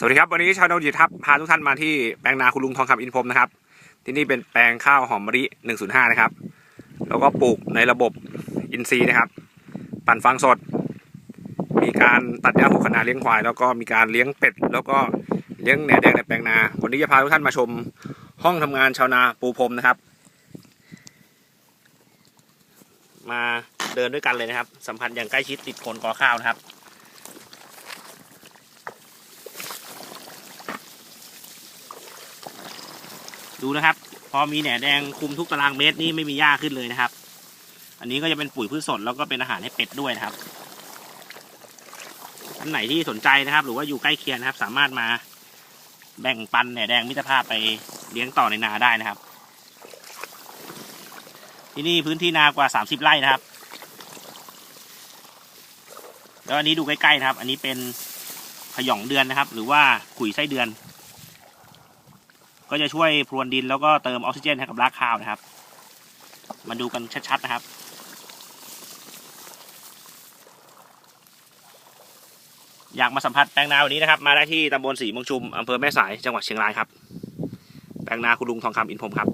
สวัสดีครับวันนี้ชาวนาจิทัพพาทุกท่านมาที่แปลงนาคุณลุงทองคำอินพรมนะครับ ที่นี่เป็นแปลงข้าวหอมมะลิ105 นะครับ แล้วก็ปลูกในระบบอินทรีย์นะครับ ปั่นฟางสด มีการตัดหญ้าหกขนาเลี้ยงควาย แล้วก็มีการเลี้ยงเป็ด แล้วก็เลี้ยงแหนแดงในแปลงนา วันนี้จะพาทุกท่านมาชมห้องทำงานชาวนาปูพรมนะครับ มาเดินด้วยกันเลยนะครับ สัมพันธ์อย่างใกล้ชิดติดโคนกอข้าวนะครับ ดูนะครับ พอมีแหนแดงคุมทุกตารางเมตรนี่ไม่มีหญ้าขึ้นเลยนะครับ อันนี้ก็จะเป็นปุ๋ยพืชสดแล้วก็เป็นอาหารให้เป็ดด้วยนะครับท่านไหนที่สนใจนะครับ หรือว่าอยู่ใกล้เคียงนะครับ สามารถมาแบ่งปันแหนแดงมิตรภาพไปเลี้ยงต่อในนาได้นะครับ ที่นี่พื้นที่นากว่าสามสิบไร่นะครับ แล้วอันนี้ดูใกล้ๆนะครับ อันนี้เป็นขย่องเดือนนะครับ หรือว่าขุยไส้เดือน ก็จะช่วยพรวนดินแล้วก็เติมออกซิเจนให้กับรากข้าวนะครับ มาดูกันชัดๆนะครับอยากมาสัมผัสแปลงนาวันนี้นะครับ มาได้ที่ตำบลสีมงชุมอำเภอแม่สายจังหวัดเชียงรายครับ แปลงนาคุณลุงทองคำอินพรมครับ